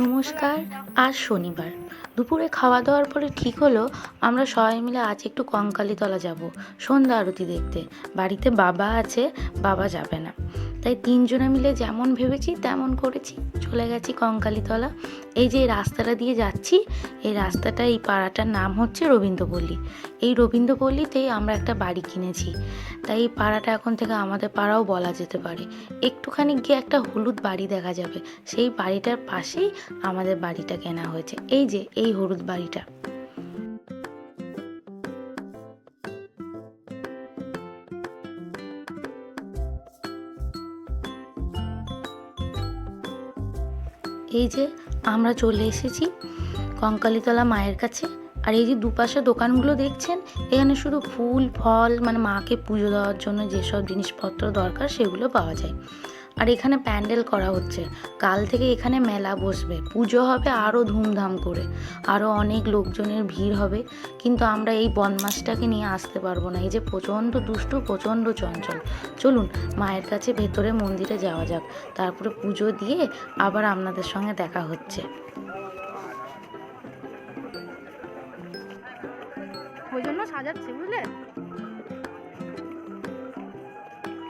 নমস্কার আজ শনিবার। দুপুরে খাওয়া দাওয়ার পরে ঠিক হলো, আমরা সবাই মিলে আজ একটু কঙ্কালীতলা যাব, সন্ধ্যা আরতি দেখতে। বাড়িতে বাবা আছে, বাবা যাবে না। তাই তিনজনে মিলে যেমন ভেবেছি, তেমন করেছি। চলে গেছি কঙ্কালীতলা। এই যে রাস্তাটা দিয়ে যাচ্ছি, এই রাস্তাটা, এই পাড়াটার নাম হচ্ছে রবীন্দ্রপল্লী। এই রবীন্দ্রপল্লীতেই আমরা একটা বাড়ি কিনেছি। তাই এই পাড়াটা এখন থেকে আমাদের পাড়াও বলা যেতে পারে। একটুখানি গিয়ে একটা হলুদ বাড়ি দেখা যাবে। সেই বাড়িটার পাশেই আমাদের বাড়িটা কেনা হয়েছে। এই যে, এই হলুদ বাড়িটা। এই যে আমরা চলে এসেছি কঙ্কালীতলা মায়ের কাছে। আর এই যে দুপাশে দোকানগুলো দেখছেন, এখানে শুধু ফুল, ফল মানে মাকে পুজো দেওয়ার জন্য যেসব জিনিসপত্র দরকার সেগুলো পাওয়া যায়। আর এখানে প্যান্ডেল করা হচ্ছে। কাল থেকে এখানে মেলা বসবে। পুজো হবে আরও ধুমধাম করে। আরও অনেক লোকজনের ভিড় হবে। কিন্তু আমরা এই বদমাসটাকে নিয়ে আসতে পারব না। এই যে প্রচণ্ড দুষ্টু, প্রচণ্ড চঞ্চল। চলুন মায়ের কাছে ভেতরে মন্দিরে যাওয়া যাক। তারপরে পুজো দিয়ে আবার আপনাদের সঙ্গে দেখা হচ্ছে। ওই জন্য সাজাচ্ছে, বুঝলে?